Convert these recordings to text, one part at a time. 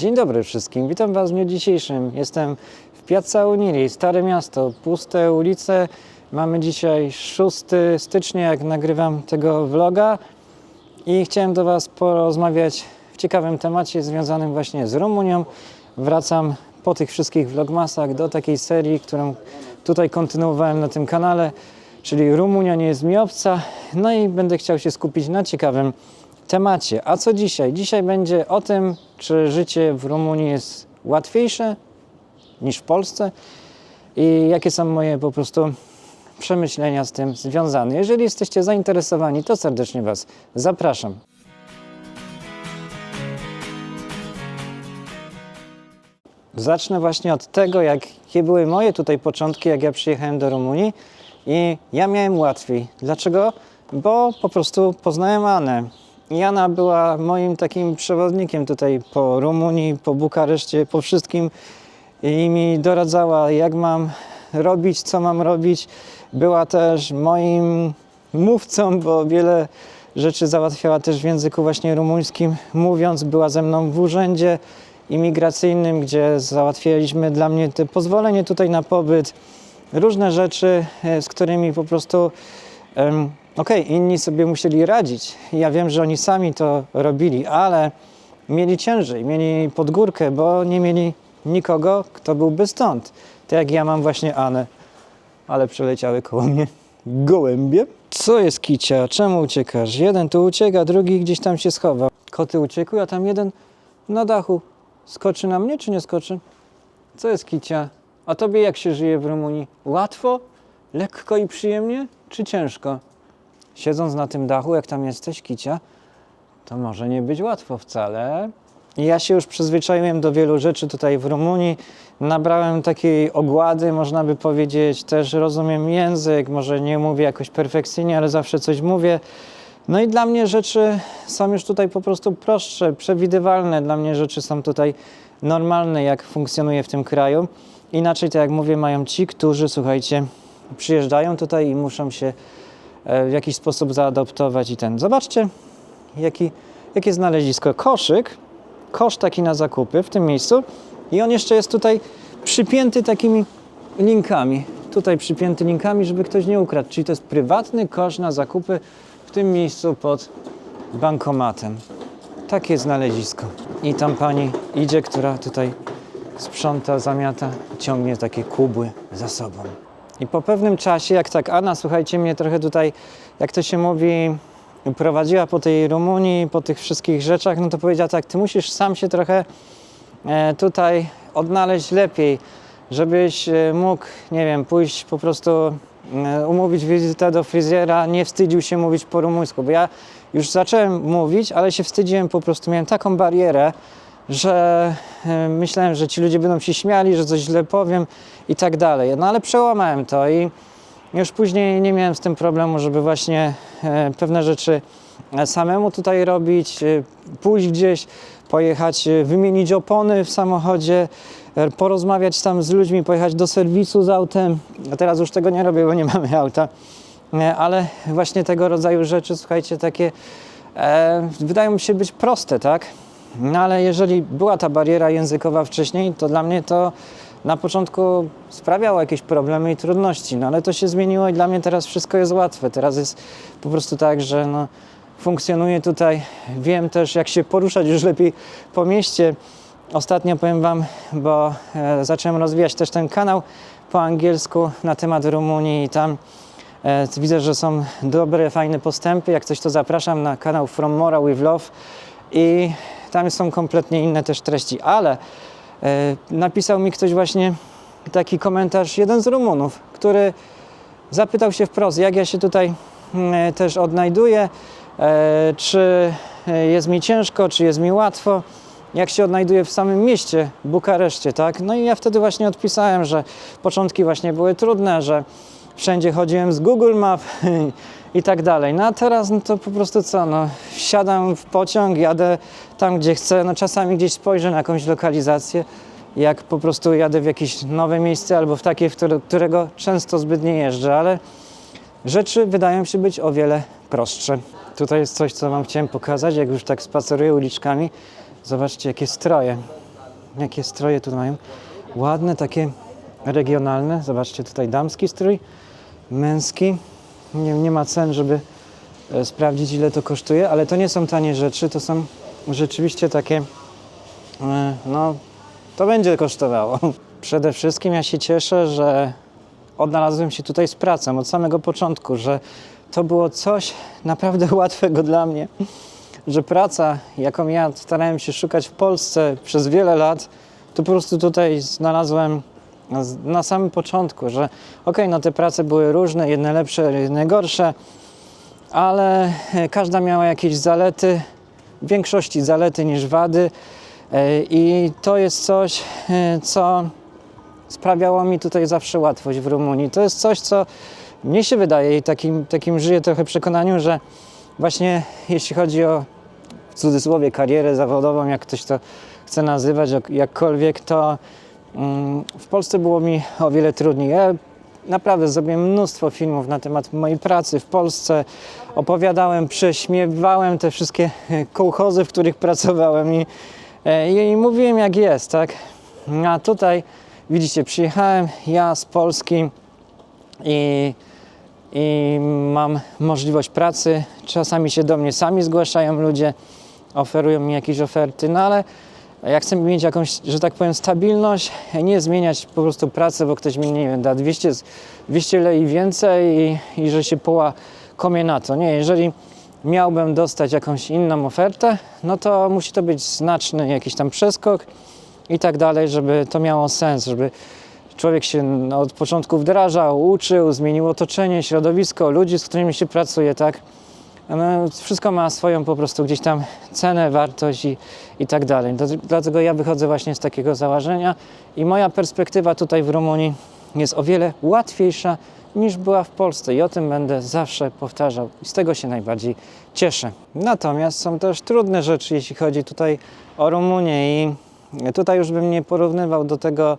Dzień dobry wszystkim, witam Was w dniu dzisiejszym. Jestem w Piazza Unili, Stare Miasto, puste ulice. Mamy dzisiaj 6 stycznia, jak nagrywam tego vloga i chciałem do Was porozmawiać w ciekawym temacie związanym właśnie z Rumunią. Wracam po tych wszystkich vlogmasach do takiej serii, którą tutaj kontynuowałem na tym kanale, czyli Rumunia nie jest mi obca. No i będę chciał się skupić na ciekawym temacie. A co dzisiaj? Dzisiaj będzie o tym, czy życie w Rumunii jest łatwiejsze niż w Polsce i jakie są moje po prostu przemyślenia z tym związane. Jeżeli jesteście zainteresowani, to serdecznie Was zapraszam. Zacznę właśnie od tego, jakie były moje tutaj początki, jak ja przyjechałem do Rumunii i ja miałem łatwiej. Dlaczego? Bo po prostu poznałem Anę. Jana była moim takim przewodnikiem tutaj po Rumunii, po Bukareszcie, po wszystkim. I mi doradzała, jak mam robić, co mam robić. Była też moim mówcą, bo wiele rzeczy załatwiała też w języku właśnie rumuńskim, mówiąc, była ze mną w urzędzie imigracyjnym, gdzie załatwialiśmy dla mnie te pozwolenie tutaj na pobyt, różne rzeczy, e, z którymi po prostu okej, inni sobie musieli radzić. Ja wiem, że oni sami to robili, ale mieli ciężej, mieli podgórkę, bo nie mieli nikogo, kto byłby stąd. Tak jak ja mam właśnie Anę, ale przeleciały koło mnie gołębie. Co jest kicia? Czemu uciekasz? Jeden tu ucieka, drugi gdzieś tam się schowa. Koty uciekły, a tam jeden na dachu. Skoczy na mnie czy nie skoczy? Co jest kicia? A tobie jak się żyje w Rumunii? Łatwo? Lekko i przyjemnie? Czy ciężko? Siedząc na tym dachu, jak tam jesteś, kicia, to może nie być łatwo wcale. I Ja się już przyzwyczaiłem do wielu rzeczy tutaj w Rumunii. Nabrałem takiej ogłady, można by powiedzieć. Też rozumiem język, może nie mówię jakoś perfekcyjnie, ale zawsze coś mówię. No i dla mnie rzeczy są już tutaj po prostu prostsze, przewidywalne. Dla mnie rzeczy są tutaj normalne, jak funkcjonuje w tym kraju. Inaczej, tak jak mówię, mają ci, którzy, słuchajcie, przyjeżdżają tutaj i muszą się w jakiś sposób zaadoptować i ten. Zobaczcie, jaki, jakie znalezisko. Koszyk, kosz taki na zakupy w tym miejscu i on jeszcze jest tutaj przypięty takimi linkami. Tutaj przypięty linkami, żeby ktoś nie ukradł. Czyli to jest prywatny kosz na zakupy w tym miejscu pod bankomatem. Takie znalezisko. I tam pani idzie, która tutaj sprząta, zamiata, ciągnie takie kubły za sobą. I po pewnym czasie, jak tak Anna, słuchajcie, mnie trochę tutaj, jak to się mówi, prowadziła po tej Rumunii, po tych wszystkich rzeczach, no to powiedziała tak, ty musisz sam się trochę e, tutaj odnaleźć lepiej, żebyś e, mógł, nie wiem, pójść po prostu e, umówić wizytę do fryzjera, nie wstydził się mówić po rumuńsku, bo ja już zacząłem mówić, ale się wstydziłem po prostu, miałem taką barierę, że e, myślałem, że ci ludzie będą się śmiali, że coś źle powiem i tak dalej. No ale przełamałem to i już później nie miałem z tym problemu, żeby właśnie e, pewne rzeczy e, samemu tutaj robić, pójść gdzieś, pojechać, wymienić opony w samochodzie, porozmawiać tam z ludźmi, pojechać do serwisu z autem. A teraz już tego nie robię, bo nie mamy auta. Ale właśnie tego rodzaju rzeczy, słuchajcie, takie e, wydają mi się być proste, tak? No ale jeżeli była ta bariera językowa wcześniej, to dla mnie to na początku sprawiało jakieś problemy i trudności, no ale to się zmieniło i dla mnie teraz wszystko jest łatwe. Teraz jest po prostu tak, że no, funkcjonuję tutaj, wiem też jak się poruszać już lepiej po mieście. Ostatnio powiem Wam, bo e, zacząłem rozwijać też ten kanał po angielsku na temat Rumunii i tam e, widzę, że są dobre, fajne postępy. Jak coś to zapraszam na kanał From Mora with Love i tam są kompletnie inne też treści, ale e, napisał mi ktoś właśnie taki komentarz, jeden z Rumunów, który zapytał się wprost, jak ja się tutaj mm, też odnajduję, e, czy e, jest mi ciężko, czy jest mi łatwo, jak się odnajduję w samym mieście Bukareszcie, tak? No i ja wtedy właśnie odpisałem, że początki właśnie były trudne, że wszędzie chodziłem z Google Map i tak dalej. No a teraz no to po prostu co, no wsiadam w pociąg, jadę tam, gdzie chcę, no czasami gdzieś spojrzę na jakąś lokalizację, jak po prostu jadę w jakieś nowe miejsce albo w takie, w które, którego często zbyt nie jeżdżę, ale rzeczy wydają się być o wiele prostsze. Tutaj jest coś, co Wam chciałem pokazać, jak już tak spaceruję uliczkami. Zobaczcie, jakie stroje. jakie stroje tu mają. Ładne, takie regionalne. Zobaczcie tutaj damski strój, męski. Nie, nie ma cen, żeby e, sprawdzić ile to kosztuje, ale to nie są tanie rzeczy, to są rzeczywiście takie, e, no to będzie kosztowało. Przede wszystkim ja się cieszę, że odnalazłem się tutaj z pracą od samego początku, że to było coś naprawdę łatwego dla mnie, że praca, jaką ja starałem się szukać w Polsce przez wiele lat, to po prostu tutaj znalazłem na samym początku, że okej, no te prace były różne, jedne lepsze, jedne gorsze, ale e, każda miała jakieś zalety, w większości zalety niż wady e, i to jest coś, e, co sprawiało mi tutaj zawsze łatwość w Rumunii. To jest coś, co mnie się wydaje i takim, takim żyję trochę przekonaniu, że właśnie jeśli chodzi o w cudzysłowie karierę zawodową, jak ktoś to chce nazywać, jak- jakkolwiek, to w Polsce było mi o wiele trudniej. Ja naprawdę zrobiłem mnóstwo filmów na temat mojej pracy w Polsce. Opowiadałem, prześmiewałem te wszystkie kołchozy, w których pracowałem i, e, i mówiłem jak jest, tak? A tutaj widzicie, przyjechałem ja z Polski i, i mam możliwość pracy. Czasami się do mnie sami zgłaszają ludzie, oferują mi jakieś oferty, no ale ja chcę mieć jakąś, że tak powiem, stabilność, nie zmieniać po prostu pracy, bo ktoś mi, nie wiem, da 200, z- 200 lei więcej i, i że się połakomie na to. Nie, jeżeli miałbym dostać jakąś inną ofertę, no to musi to być znaczny jakiś tam przeskok i tak dalej, żeby to miało sens, żeby człowiek się od początku wdrażał, uczył, zmienił otoczenie, środowisko, ludzi, z którymi się pracuje, tak? No, wszystko ma swoją po prostu gdzieś tam cenę, wartość i, i tak dalej. Dlatego- ja wychodzę właśnie z takiego założenia i moja perspektywa tutaj w Rumunii jest o wiele łatwiejsza niż była w Polsce i o tym będę zawsze powtarzał i z tego się najbardziej cieszę. Natomiast są też trudne rzeczy, jeśli chodzi tutaj o Rumunię i tutaj już bym nie porównywał do tego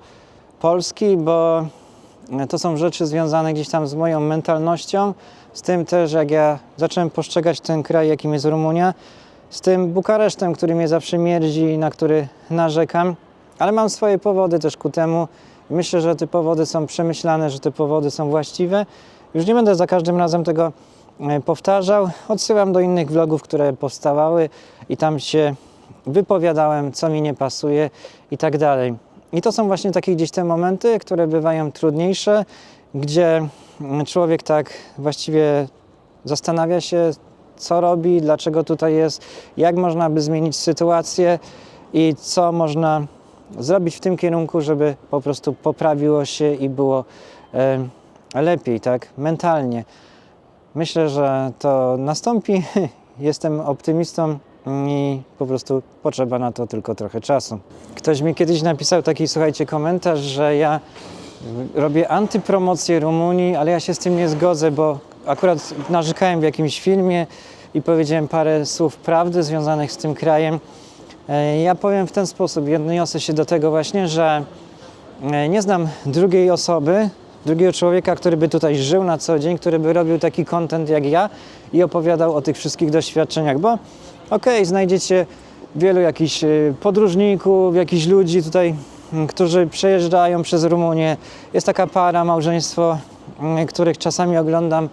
Polski, bo to są rzeczy związane gdzieś tam z moją mentalnością, z tym też jak ja zacząłem postrzegać ten kraj, jakim jest Rumunia, z tym Bukaresztem, który mnie zawsze mierdzi i na który narzekam, ale mam swoje powody też ku temu. Myślę, że te powody są przemyślane, że te powody są właściwe. Już nie będę za każdym razem tego e, powtarzał. Odsyłam do innych vlogów, które powstawały i tam się wypowiadałem, co mi nie pasuje i tak dalej. I to są właśnie takie gdzieś te momenty, które bywają trudniejsze, gdzie człowiek tak właściwie zastanawia się, co robi, dlaczego tutaj jest, jak można by zmienić sytuację i co można zrobić w tym kierunku, żeby po prostu poprawiło się i było e, lepiej, tak, mentalnie. Myślę, że to nastąpi. Jestem optymistą i po prostu potrzeba na to tylko trochę czasu. Ktoś mi kiedyś napisał taki, słuchajcie, komentarz, że ja robię antypromocję Rumunii, ale ja się z tym nie zgodzę, bo akurat narzekałem w jakimś filmie i powiedziałem parę słów prawdy związanych z tym krajem. E, Ja powiem w ten sposób, odniosę się do tego właśnie, że e, nie znam drugiej osoby, drugiego człowieka, który by tutaj żył na co dzień, który by robił taki content jak ja i opowiadał o tych wszystkich doświadczeniach, bo okej, znajdziecie wielu jakichś e, podróżników, jakichś ludzi tutaj, którzy przejeżdżają przez Rumunię. Jest taka para, małżeństwo, m, których czasami oglądam,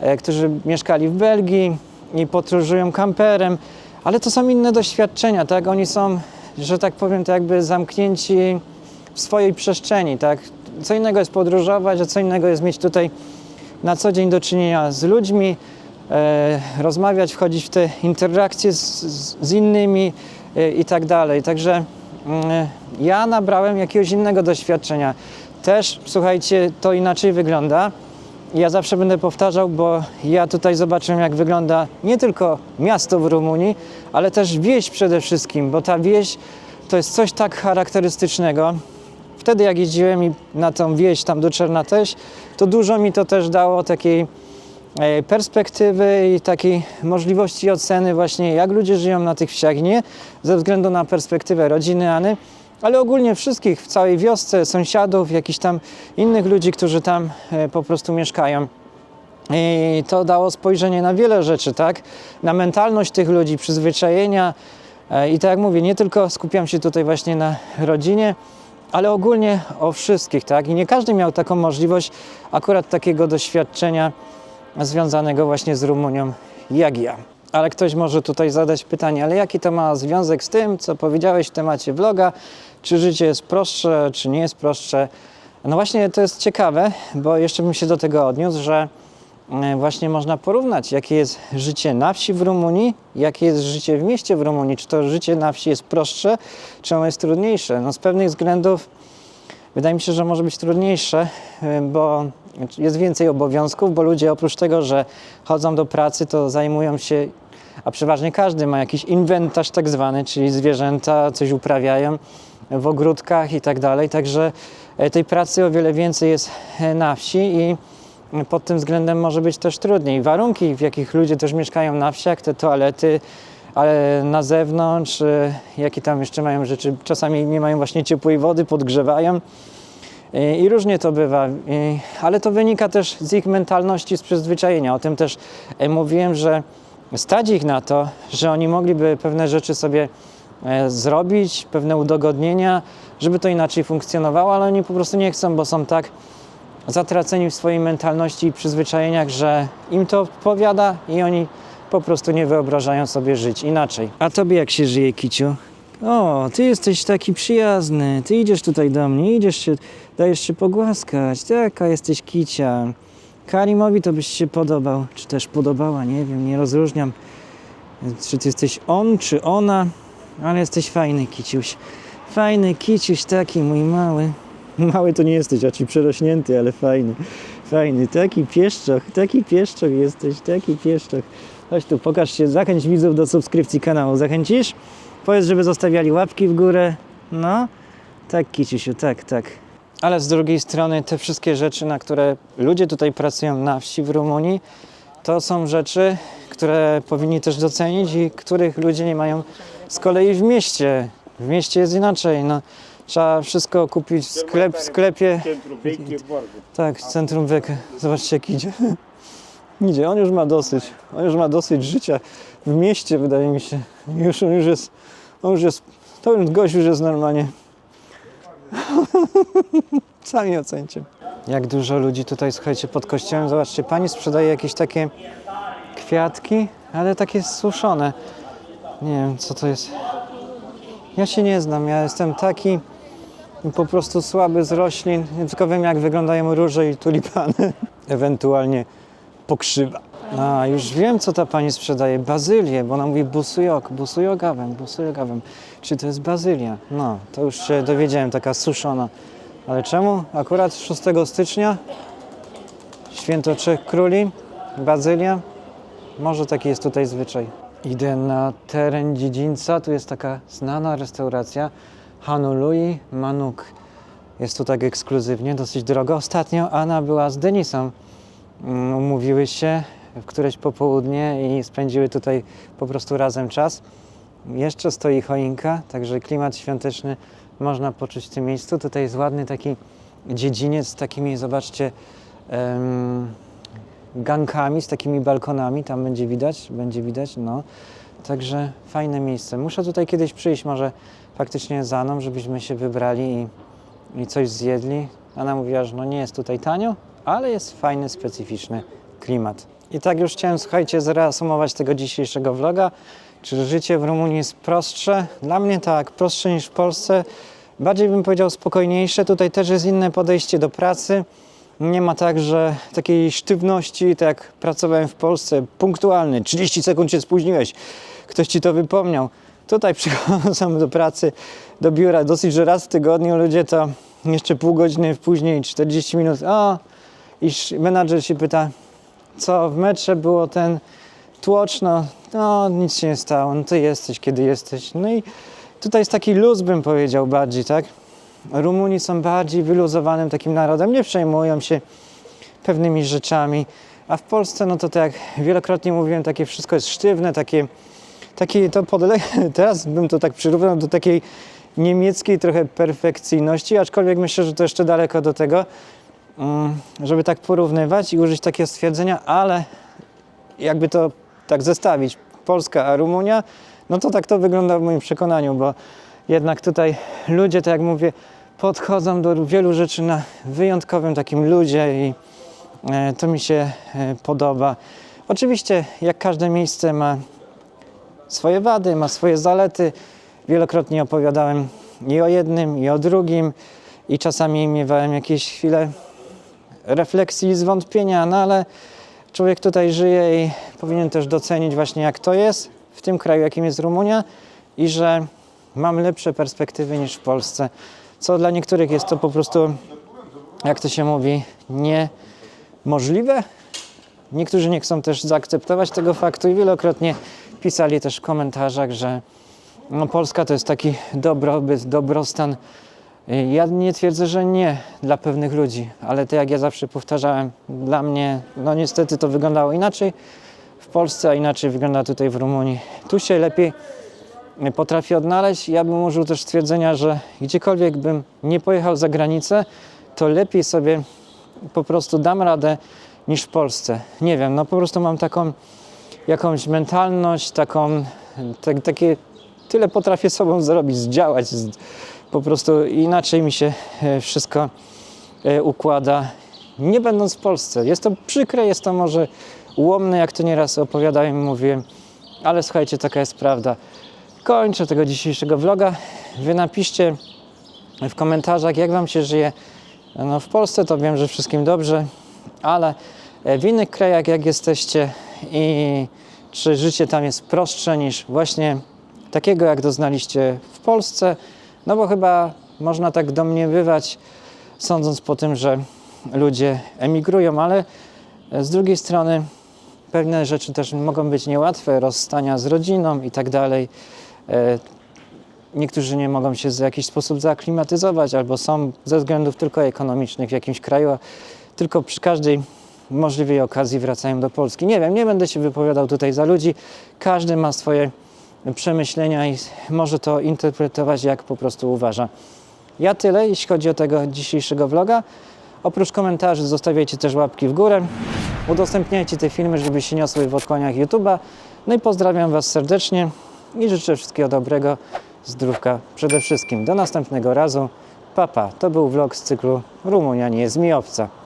e, którzy mieszkali w Belgii i podróżują kamperem, ale to są inne doświadczenia, tak? Oni są, że tak powiem, to jakby zamknięci w swojej przestrzeni, tak? Co innego jest podróżować, a co innego jest mieć tutaj na co dzień do czynienia z ludźmi, e, rozmawiać, wchodzić w te interakcje z, z, innymi e, i tak dalej. Także mm, ja nabrałem jakiegoś innego doświadczenia. Też, słuchajcie, to inaczej wygląda. Ja zawsze będę powtarzał, bo ja tutaj zobaczyłem, jak wygląda nie tylko miasto w Rumunii, ale też wieś przede wszystkim, bo ta wieś to jest coś tak charakterystycznego. Wtedy, jak jeździłem na tą wieś tam do Czernateś, to dużo mi to też dało takiej perspektywy i takiej możliwości oceny właśnie, jak ludzie żyją na tych wsiach, nie ze względu na perspektywę rodziny Any, ale ogólnie wszystkich w całej wiosce, sąsiadów, jakichś tam innych ludzi, którzy tam e, po prostu mieszkają. I to dało spojrzenie na wiele rzeczy, tak? Na mentalność tych ludzi, przyzwyczajenia, E, I tak jak mówię, nie tylko skupiam się tutaj właśnie na rodzinie, ale ogólnie o wszystkich, tak? I nie każdy miał taką możliwość akurat takiego doświadczenia związanego właśnie z Rumunią jak ja. Ale ktoś może tutaj zadać pytanie, ale jaki to ma związek z tym, co powiedziałeś w temacie vloga? Czy życie jest prostsze, czy nie jest prostsze? No właśnie to jest ciekawe, bo jeszcze bym się do tego odniósł, że e, właśnie można porównać, jakie jest życie na wsi w Rumunii, jakie jest życie w mieście w Rumunii. Czy to życie na wsi jest prostsze, czy ono jest trudniejsze? No z pewnych względów wydaje mi się, że może być trudniejsze, y, bo jest więcej obowiązków, bo ludzie oprócz tego, że chodzą do pracy, to zajmują się, a przeważnie każdy ma jakiś inwentarz tak zwany, czyli zwierzęta coś uprawiają w ogródkach i tak dalej. Także e, tej pracy o wiele więcej jest e, na wsi i pod tym względem może być też trudniej. Warunki, w jakich ludzie też mieszkają na wsiach, te toalety, ale na zewnątrz, jakie tam jeszcze mają rzeczy, czasami nie mają właśnie ciepłej wody, podgrzewają. Y, I różnie to bywa, Y, ale to wynika też z ich mentalności, z przyzwyczajenia. O tym też e, mówiłem, że stać ich na to, że oni mogliby pewne rzeczy sobie e, zrobić, pewne udogodnienia, żeby to inaczej funkcjonowało, ale oni po prostu nie chcą, bo są tak zatraceni w swojej mentalności i przyzwyczajeniach, że im to odpowiada i oni po prostu nie wyobrażają sobie żyć inaczej. A tobie jak się żyje, Kiciu? O, ty jesteś taki przyjazny. Ty idziesz tutaj do mnie, idziesz się, dajesz się pogłaskać. Taka jesteś kicia. Karimowi to byś się podobał, czy też podobała, nie wiem, nie rozróżniam. Czy ty jesteś on, czy ona, ale jesteś fajny, kiciuś. Fajny kiciuś taki, mój mały. Mały to nie jesteś, a ci przerośnięty, ale fajny. Fajny, taki pieszczoch, taki pieszczoch jesteś, taki pieszczoch. Chodź tu, pokaż się, zachęć widzów do subskrypcji kanału. Zachęcisz? Powiedz, żeby zostawiali łapki w górę. No, tak kiciusiu, tak, tak. Ale z drugiej strony te wszystkie rzeczy, na które ludzie tutaj pracują na wsi w Rumunii, to są rzeczy, które powinni też docenić i których ludzie nie mają z kolei w mieście. W mieście jest inaczej. No, trzeba wszystko kupić w sklep, w sklepie. Tak, centrum wieku. Zobaczcie jak idzie. Idzie, on już ma dosyć. On już ma dosyć życia w mieście, wydaje mi się. Już, on już jest, on już jest, to już gość już jest normalnie. Sami ocencie. Jak dużo ludzi tutaj, słuchajcie, pod kościołem. Zobaczcie, pani sprzedaje jakieś takie kwiatki, ale takie suszone. Nie wiem, co to jest. Ja się nie znam, ja jestem taki po prostu słaby z roślin, tylko wiem jak wyglądają róże i tulipany. Ewentualnie pokrzywa. A, już wiem co ta pani sprzedaje. Bazylię, bo ona mówi busujok, busujogawem, busujogawem. Czy to jest bazylia? No, to już się dowiedziałem, taka suszona. Ale czemu? Akurat 6 stycznia, święto Trzech Króli, bazylia. Może taki jest tutaj zwyczaj. Idę na teren dziedzińca, tu jest taka znana restauracja Hanului Manuk. Jest tu tak ekskluzywnie, dosyć drogo. Ostatnio Anna była z Denisą. Mm, Umówiły się w któreś popołudnie i spędziły tutaj po prostu razem czas. Jeszcze stoi choinka, także klimat świąteczny można poczuć w tym miejscu. Tutaj jest ładny taki dziedziniec z takimi, zobaczcie, em, gankami, z takimi balkonami. Tam będzie widać, będzie widać, no. Także fajne miejsce. Muszę tutaj kiedyś przyjść, może faktycznie za mną, żebyśmy się wybrali i, i coś zjedli. Ona mówiła, że no nie jest tutaj tanio, ale jest fajny, specyficzny klimat. I tak już chciałem, słuchajcie, zreasumować tego dzisiejszego vloga. Czy życie w Rumunii jest prostsze? Dla mnie tak, prostsze niż w Polsce. Bardziej bym powiedział spokojniejsze. Tutaj też jest inne podejście do pracy. Nie ma tak, że takiej sztywności, tak jak pracowałem w Polsce, punktualny, 30 sekund się spóźniłeś, ktoś ci to wypomniał. Tutaj przychodzą do pracy, do biura, dosyć, że raz w tygodniu ludzie to jeszcze pół godziny później, 40 minut, o, iż menadżer się pyta, co w metrze było ten tłocz, no, no nic się nie stało, no ty jesteś, kiedy jesteś. No i tutaj jest taki luz, bym powiedział bardziej, tak? Rumuni są bardziej wyluzowanym takim narodem, nie przejmują się pewnymi rzeczami, a w Polsce, no to tak jak wielokrotnie mówiłem, takie wszystko jest sztywne, takie, takie to podle... teraz bym to tak przyrównał do takiej niemieckiej trochę perfekcyjności, aczkolwiek myślę, że to jeszcze daleko do tego, żeby tak porównywać i użyć takiego stwierdzenia, ale jakby to tak zestawić, Polska a Rumunia, No to tak to wygląda w moim przekonaniu, bo jednak tutaj ludzie, tak jak mówię, podchodzą do wielu rzeczy na wyjątkowym takim ludzie i e, to mi się e, podoba. Oczywiście, jak każde miejsce ma swoje wady, ma swoje zalety. Wielokrotnie opowiadałem i o jednym, i o drugim, i czasami miewałem jakieś chwile refleksji i zwątpienia, no ale człowiek tutaj żyje i powinien też docenić właśnie jak to jest w tym kraju, jakim jest Rumunia i że mam lepsze perspektywy niż w Polsce, co dla niektórych jest to po prostu, jak to się mówi, niemożliwe. Niektórzy nie chcą też zaakceptować tego faktu i wielokrotnie pisali też w komentarzach, że no, Polska to jest taki dobrobyt, dobrostan. Ja nie twierdzę, że nie dla pewnych ludzi, ale to jak ja zawsze powtarzałem, dla mnie, no niestety to wyglądało inaczej w Polsce, a inaczej wygląda tutaj w Rumunii. Tu się lepiej potrafię odnaleźć. Ja bym użył też stwierdzenia, że gdziekolwiek bym nie pojechał za granicę, to lepiej sobie po prostu dam radę niż w Polsce. Nie wiem, no po prostu mam taką jakąś mentalność, taką, tak, takie, tyle potrafię sobą zrobić, zdziałać, z, po prostu inaczej mi się e, wszystko e, układa, nie będąc w Polsce. Jest to przykre, jest to może ułomne, jak to nieraz opowiadałem i mówiłem, ale słuchajcie, taka jest prawda. Kończę tego dzisiejszego vloga. Wy napiszcie w komentarzach, jak Wam się żyje. No, w Polsce to wiem, że wszystkim dobrze, ale w innych krajach, jak jesteście i czy życie tam jest prostsze niż właśnie takiego, jak doznaliście w Polsce. No bo chyba można tak domniewywać, sądząc po tym, że ludzie emigrują, ale z drugiej strony pewne rzeczy też mogą być niełatwe, rozstania z rodziną i tak dalej. E, Niektórzy nie mogą się w jakiś sposób zaaklimatyzować, albo są ze względów tylko ekonomicznych w jakimś kraju, tylko przy każdej możliwej okazji wracają do Polski. Nie wiem, nie będę się wypowiadał tutaj za ludzi. Każdy ma swoje przemyślenia i może to interpretować jak po prostu uważa. Ja tyle, jeśli chodzi o tego dzisiejszego vloga. Oprócz komentarzy zostawiajcie też łapki w górę. Udostępniajcie te filmy, żeby się niosły w otchłaniach YouTube'a. No i pozdrawiam Was serdecznie i życzę wszystkiego dobrego, zdrówka przede wszystkim. Do następnego razu. Papa, to był vlog z cyklu Rumunia nie jest mi obca.